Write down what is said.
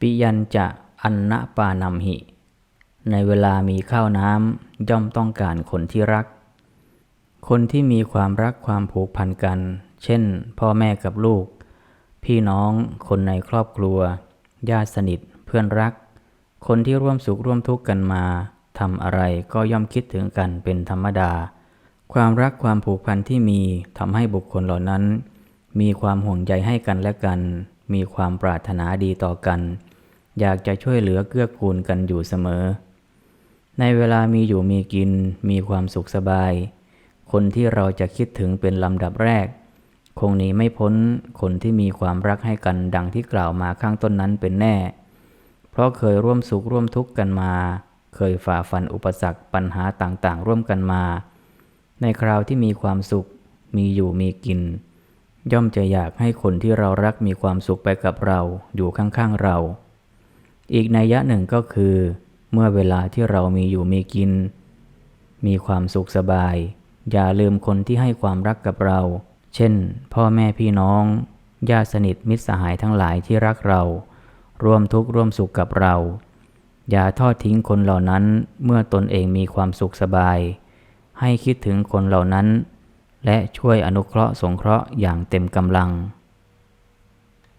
ปิยัญจะอันนะปานัมหิ ในเวลามีข้าวน้ำย่อมต้องการคนที่รัก คนที่มีความรักความผูกพันกัน เช่น พ่อแม่กับลูก พี่น้องคนในครอบครัว ญาติสนิทเพื่อนรัก คนที่ร่วมสุขร่วมทุกข์กันมาทำอะไรก็ย่อมคิดถึงกันเป็นธรรมดา ความรักความผูกพันที่มีทำให้บุคคลเหล่านั้น มีความห่วงใยให้กันและกัน มีความปรารถนาดีต่อกัน อยากจะช่วยเหลือเกื้อกูลกันอยู่เสมอ ในเวลามีอยู่มีกิน มีความสุขสบาย คนที่เราจะคิดถึงเป็นลำดับแรก คงหนีไม่พ้นคนที่มีความรักให้กันดังที่กล่าวมาข้างต้นนั้นเป็นแน่ เพราะเคยร่วมสุขร่วมทุกข์กันมา เคยฝ่าฟันอุปสรรคปัญหาต่างๆ ร่วมกันมา ในคราวที่มีความสุข มีอยู่มีกิน ย่อมจะอยากให้คนที่เรารักมีความสุขไปกับเราอยู่ข้างๆเรา อีกนัยยะหนึ่งก็คือ เมื่อเวลาที่เรามีอยู่มีกิน มีความสุขสบาย อย่าลืมคนที่ให้ความรักกับเรา เช่น พ่อแม่พี่น้องญาติสนิทมิตรสหายทั้งหลายที่รักเรา ร่วมทุกข์ร่วมสุขกับเรา อย่าทอดทิ้งคนเหล่านั้นเมื่อตนเองมีความสุขสบาย ให้คิดถึงคนเหล่านั้น และช่วยอนุเคราะห์สงเคราะห์อย่างเต็มกำลัง